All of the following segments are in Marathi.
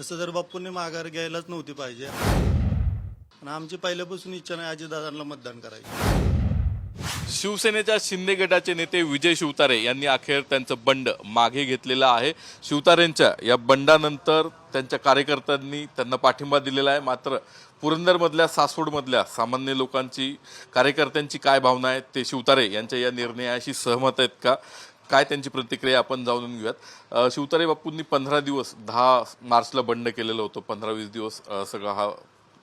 तसं जर बाप्पूंनी माघार घ्यायलाच नव्हती पाहिजे. आणि आमची पहिल्यापासून इच्छा नाही अजितदादांना मतदान करायची. शिवसेनेच्या शिंदे गटाचे नेते विजय शिवतारे यांनी अखेर त्यांचं बंड मागे घेतलेलं आहे. शिवतारेंच्या या बंडानंतर त्यांच्या कार्यकर्त्यांनी त्यांना पाठिंबा दिलेला आहे. मात्र पुरंदरमधल्या सासवडमधल्या सामान्य लोकांची कार्यकर्त्यांची काय भावना आहे ते शिवतारे यांच्या या निर्णयाशी सहमत आहेत का? काय त्यांची प्रतिक्रिया आपण जाणून घेऊयात. शिवतारे बापूंनी पंधरा दिवस दहा मार्चला बंड केलेलं होतं पंधरा वीस दिवस सगळा हा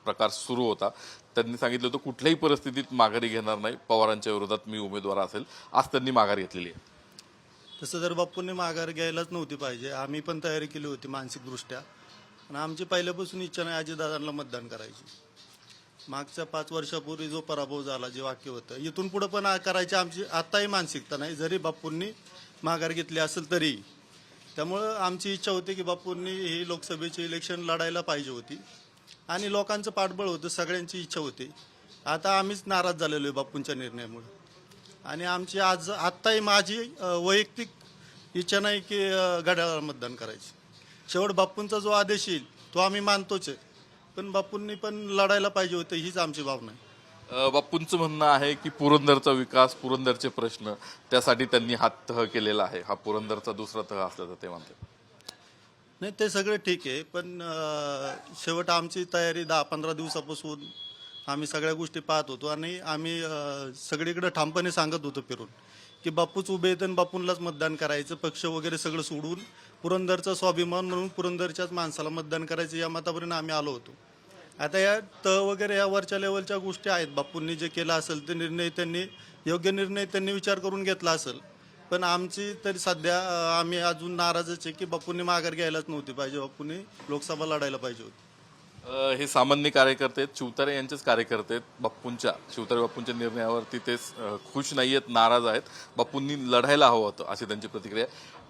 प्रकार सुरू होता. त्यांनी सांगितलं होतं कुठल्याही परिस्थितीत माघारी घेणार नाही पवारांच्या विरोधात मी उमेदवार असेल आज त्यांनी माघार घेतलेली आहे. तसं जर बाप्पूंनी माघार घ्यायलाच नव्हती पाहिजे आम्ही पण तयारी केली होती मानसिकदृष्ट्या. आणि आमची पहिल्यापासून इच्छा नाही अजितदादांना मतदान करायची. मागच्या पाच वर्षापूर्वी जो पराभव झाला जे वाक्य होतं इथून पुढं पण करायची आमची आत्ताही मानसिकता नाही. जरी बाप्पूंनी माघार घेतली असेल तरी. त्यामुळं आमची इच्छा होती की बापूंनी ही लोकसभेची इलेक्शन लढायला पाहिजे होती. आणि लोकांचं पाठबळ होतं सगळ्यांची इच्छा होती. आता आम्हीच नाराज झालेलो आहे बापूंच्या निर्णयामुळे. आणि आमची आज आत्ताही माझी वैयक्तिक इच्छा नाही की घड्याळाला मतदान करायची. शेवट बापूंचा जो आदेश येईल तो आम्ही मानतोच आहे. पण बापूंनी पण लढायला पाहिजे होतं हीच आमची भावना आहे. बापूंचं म्हणणं आहे की पुरंदरचा विकास पुरंदरचे प्रश्न त्यासाठी त्यांनी हा तह केलेला आहे. हा पुरंदरचा दुसरा तह असल्याचं ते म्हणते नाही ते सगळं ठीक आहे पण शेवट आमची तयारी दहा पंधरा दिवसापासून आम्ही सगळ्या गोष्टी पाहत होतो आणि आम्ही अ, सगळीकडे ठामपणे सांगत होतो फिरून की बापूच उभे आहेत आणि बापूंलाच मतदान करायचं पक्ष वगैरे सगळं सोडून पुरंदरचा स्वाभिमान म्हणून पुरंदरच्याच माणसाला मतदान करायचं या मतापर्यंत आम्ही आलो होतो. आता या त वगैरे या वरच्या लेवलच्या गोष्टी आहेत. बापूंनी जे केलं असेल ते निर्णय त्यांनी योग्य निर्णय त्यांनी विचार करून घेतला असेल. पण आमची तरी सध्या आम्ही अजून नाराजच आहे की बापूंनी माघार घ्यायलाच नव्हती पाहिजे. बापूंनी लोकसभा लढायला पाहिजे होती. हे सामान्य कार्यकर्ते आहेत. शिवतारे यांचेच कार्यकर्ते आहेत बाप्पूंच्या. शिवतारे बाप्पूंच्या निर्णयावरती ते खुश नाही आहेत नाराज आहेत. बापूंनी लढायला हवं होतं अशी त्यांची प्रतिक्रिया.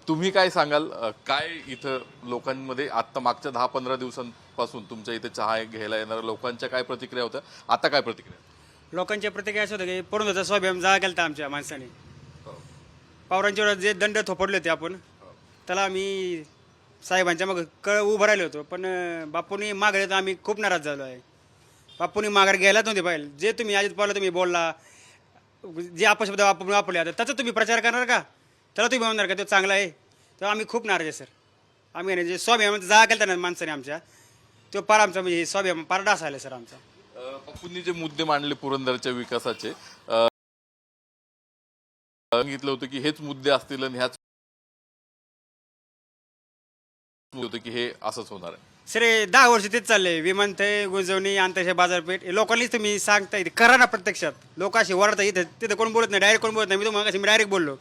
तुम्ही काय सांगाल? काय इथं लोकांमध्ये आत्ता मागच्या दहा पंधरा दिवसांपासून तुमच्या इथे चहा घ्यायला येणाऱ्या लोकांच्या काय प्रतिक्रिया होत्या? आता काय प्रतिक्रिया? लोकांच्या प्रतिक्रिया असं होतं की पडून होता स्वाभिमान जागा केला आमच्या माणसाने. पवारांच्या जे दंड थोपडले होते आपण त्याला आम्ही साहेबांच्या मग कळ उभं राहिलो होतो. पण अं, बापूंनी माघार तर आम्ही खूप नाराज झालो आहे. बापूंनी माघार घ्यायलाच नव्हते पाहिजे जे तुम्ही अजित पवारला तुम्ही बोलला जे अपशब्द आपण वापरले आता त्याचा तुम्ही प्रचार करणार का? त्याला तुम्ही म्हणणार का तो चांगला आहे? तेव्हा आम्ही खूप नाराज आहे सर. आम्ही आहे ना जे स्वाभिमान जागा केला ना माणसाने आमच्या तो पार आमचा म्हणजे स्वाभिमान पार डास आला सर आमचा. अ, बापूंनी जे मुद्दे मांडले पुरंदरच्या विकासाचे अ, सांगितलं होतं की हेच मुद्दे असतील आणि ह्याच होतं की हे असंच होणार आहे. सर दहा वर्ष तेच चाललंय विमानतळ गुंजवणी आंतरराष्ट्रीय बाजारपेठ हे लोकांनीच तुम्ही सांगता येते करा ना प्रत्यक्षात. लोक असे वरडता इथं. तिथं कोण बोलत नाही. डायरेक्ट कोण बोलत नाही. मी तुम्हाला मी डायरेक्ट बोललो.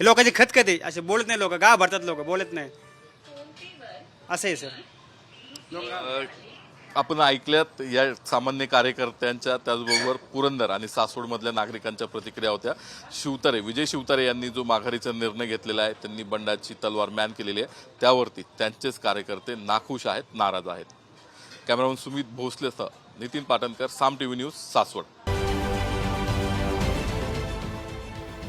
हे लोकांची खतखत आहे. असे बोलत नाही लोक. गाव भरतात लोक. बोलत नाही. असं आहे सर अ, आपण ऐकल्यात या सामान्य कार्यकर्त्यांच्या त्याचबरोबर पुरंदर आणि सासवडमधल्या नागरिकांच्या प्रतिक्रिया होत्या. शिवतारे विजय शिवतारे यांनी जो माघारीचा निर्णय घेतलेला आहे त्यांनी बंडाची तलवार मॅन केलेली आहे. त्यावरती त्यांचेच कार्यकर्ते नाखुश आहेत नाराज आहेत. Cameraman Sumit भोसलेसह Nitin Patankar Saam T V news Saswad.